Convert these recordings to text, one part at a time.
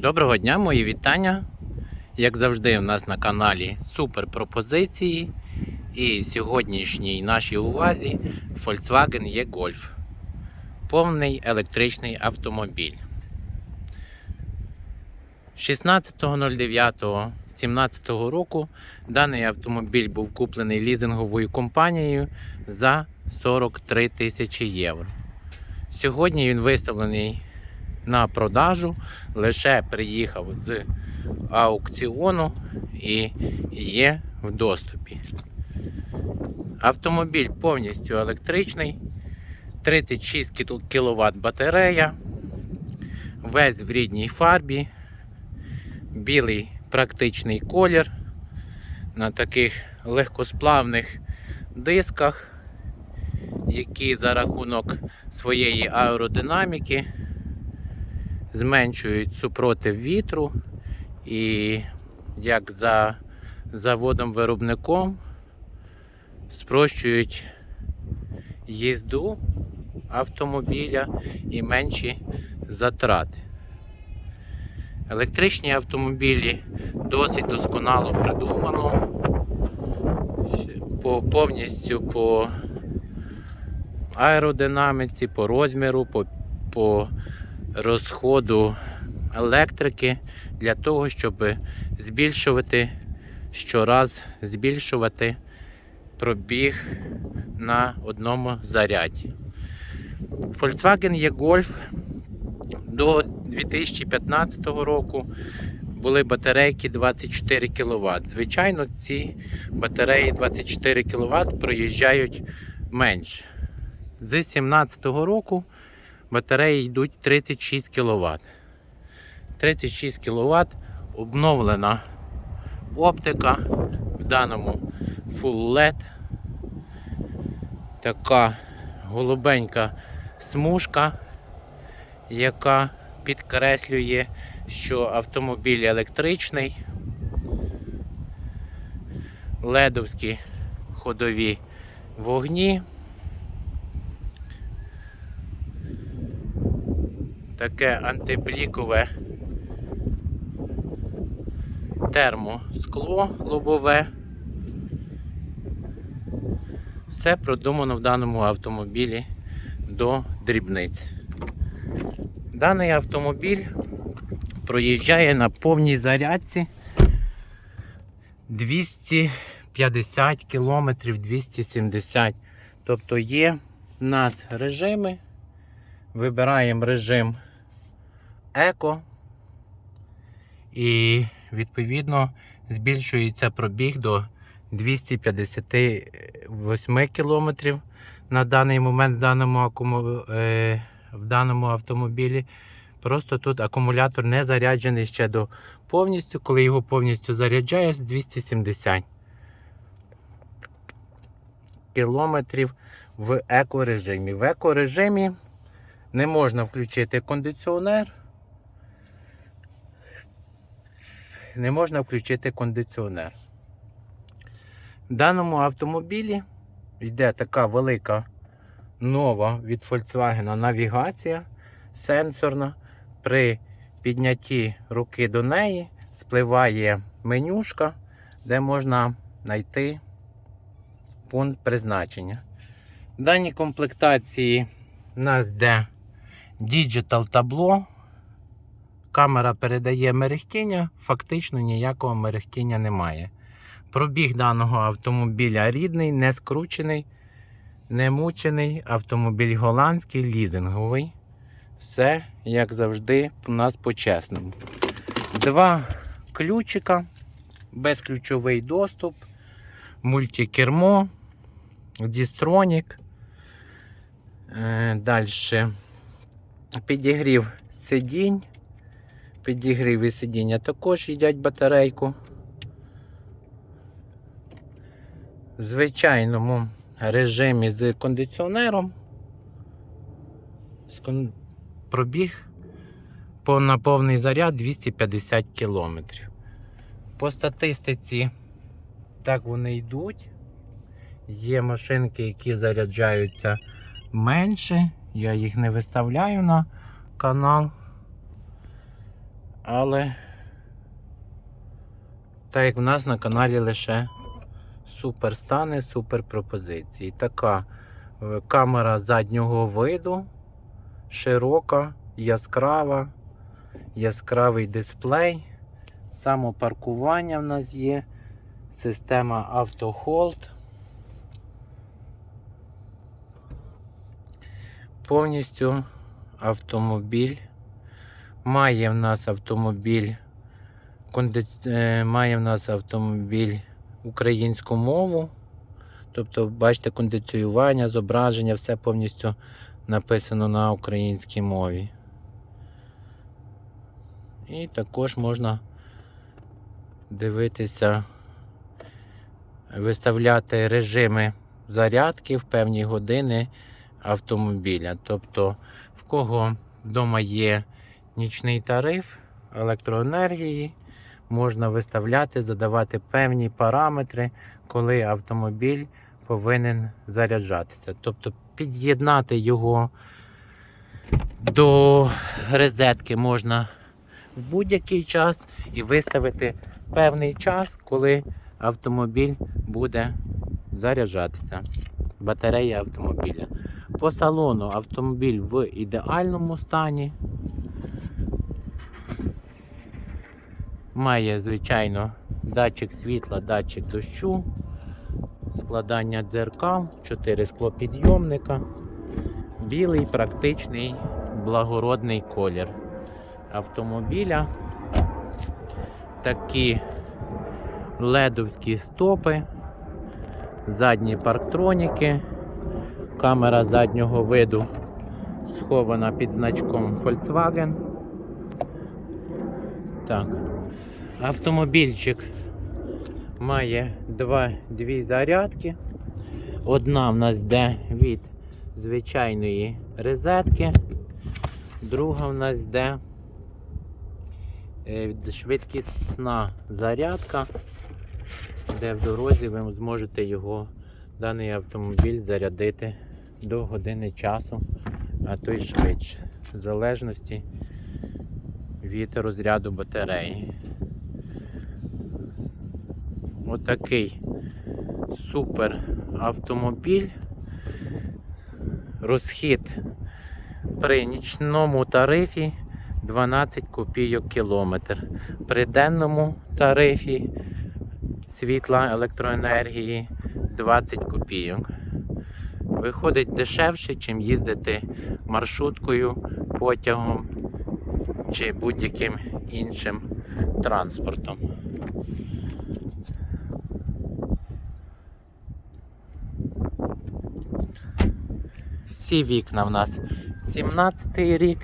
Доброго дня, мої вітання. Як завжди, у нас на каналі супер пропозиції. І сьогоднішній нашій увазі Volkswagen E-Golf. Повний електричний автомобіль. 16.09.17 року даний автомобіль був куплений лізинговою компанією за 43 тисячі євро. Сьогодні він виставлений на продажу, лише приїхав з аукціону і є в доступі. Автомобіль повністю електричний, 36 кВт батарея, весь в рідній фарбі, білий практичний колір на таких легкосплавних дисках, які за рахунок своєї аеродинаміки зменшують супротив вітру і як за заводом-виробником спрощують їзду автомобіля і менші затрати. Електричні автомобілі досить досконало придумано. По, повністю по аеродинаміці, по розміру, по, по розходу електрики для того, щоб збільшувати щораз збільшувати пробіг на одному заряді. Volkswagen E-Golf до 2015 року були батарейки 24 кВт. Звичайно, ці батареї 24 кВт проїжджають менше. З 2017 року батареї йдуть 36 кВт. 36 кВт обновлена оптика в даному Full LED. Така голубенька смужка, яка підкреслює, що автомобіль електричний, ледовські ходові вогні. Таке антиблікове термоскло лобове. Все продумано в даному автомобілі до дрібниць. Даний автомобіль проїжджає на повній зарядці 250 км 270 Тобто є в нас режими. Вибираємо режим еко і відповідно збільшується пробіг до 258 км на даний момент в даному, е... в даному автомобілі. Просто тут акумулятор не заряджений ще до повністю, коли його повністю заряджаєш 270 кілометрів в екорежимі. В екорежимі не можна включити кондиціонер. Не можна включити кондиціонер. В даному автомобілі йде така велика нова від Volkswagen навігація сенсорна. При піднятті руки до неї спливає менюшка, де можна знайти пункт призначення. В даній комплектації у нас йде Digital табло. Камера передає мерехтіння, фактично ніякого мерехтіння немає. Пробіг даного автомобіля рідний, не скручений, не мучений. Автомобіль голландський, лізинговий. Все, як завжди, у нас по-чесному. Два ключика, безключовий доступ, мультикермо, дістронік. Далі підігрів сидінь. Підігрів сидіння також їдять батарейку. В звичайному режимі з кондиціонером. Пробіг по, на повний заряд 250 км. По статистиці так вони йдуть. Є машинки, які заряджаються менше. Я їх не виставляю на канал. Але так як в нас на каналі лише супер стани, супер пропозиції. Така е, камера заднього виду, широка, яскрава, яскравий дисплей, самопаркування в нас є, система автохолд. Повністю автомобіль. Має в нас автомобіль, конди... е, має в нас автомобіль українську мову. Тобто, бачите, кондиціювання, зображення, все повністю написано на українській мові. І також можна дивитися, виставляти режими зарядки в певні години автомобіля. Тобто, в кого вдома є нічний тариф електроенергії, можна виставляти, задавати певні параметри, коли автомобіль повинен заряджатися. Тобто під'єднати його до розетки можна в будь-який час і виставити певний час, коли автомобіль буде заряджатися. Батарея автомобіля. По салону автомобіль в ідеальному стані. Має, звичайно, датчик світла, датчик дощу, складання дзеркал, 4 склопідйомника, білий практичний благородний колір автомобіля. Такі ледовські стопи, задні парктроніки, камера заднього виду схована під значком Volkswagen. Так. Автомобільчик має два, дві зарядки. Одна в нас йде від звичайної розетки, друга в нас йде е, швидкісна зарядка, де в дорозі ви зможете його, даний автомобіль зарядити до години часу, а то й швидше, в залежності від розряду батареї. Отакий супер автомобіль. Розхід при нічному тарифі 12 копійок кілометр. При денному тарифі світла електроенергії 20 копійок. Виходить дешевше, чим їздити маршруткою, потягом чи будь-яким іншим транспортом. Всі вікна в нас 17 рік.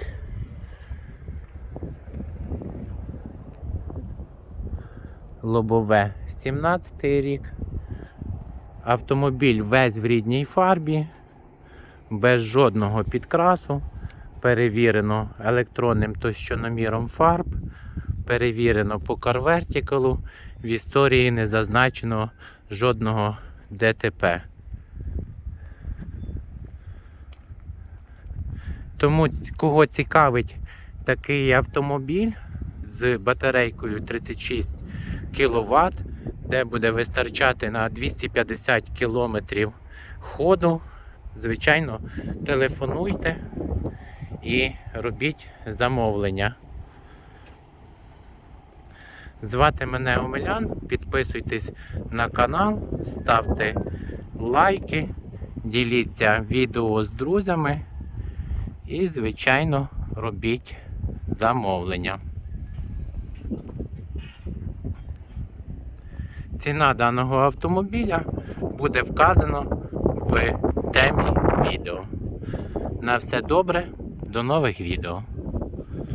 Лобове 17 рік. Автомобіль весь в рідній фарбі, без жодного підкрасу. Перевірено електронним товщиноміром фарб. Перевірено по карвертикалу. В історії не зазначено жодного ДТП. Тому кого цікавить такий автомобіль з батарейкою 36 кВт, де буде вистачати на 250 км ходу, звичайно, телефонуйте і робіть замовлення. Звати мене Омелян, підписуйтесь на канал, ставте лайки, діліться відео з друзями. І, звичайно, робіть замовлення. Ціна даного автомобіля буде вказано в темі відео. На все добре, до нових відео.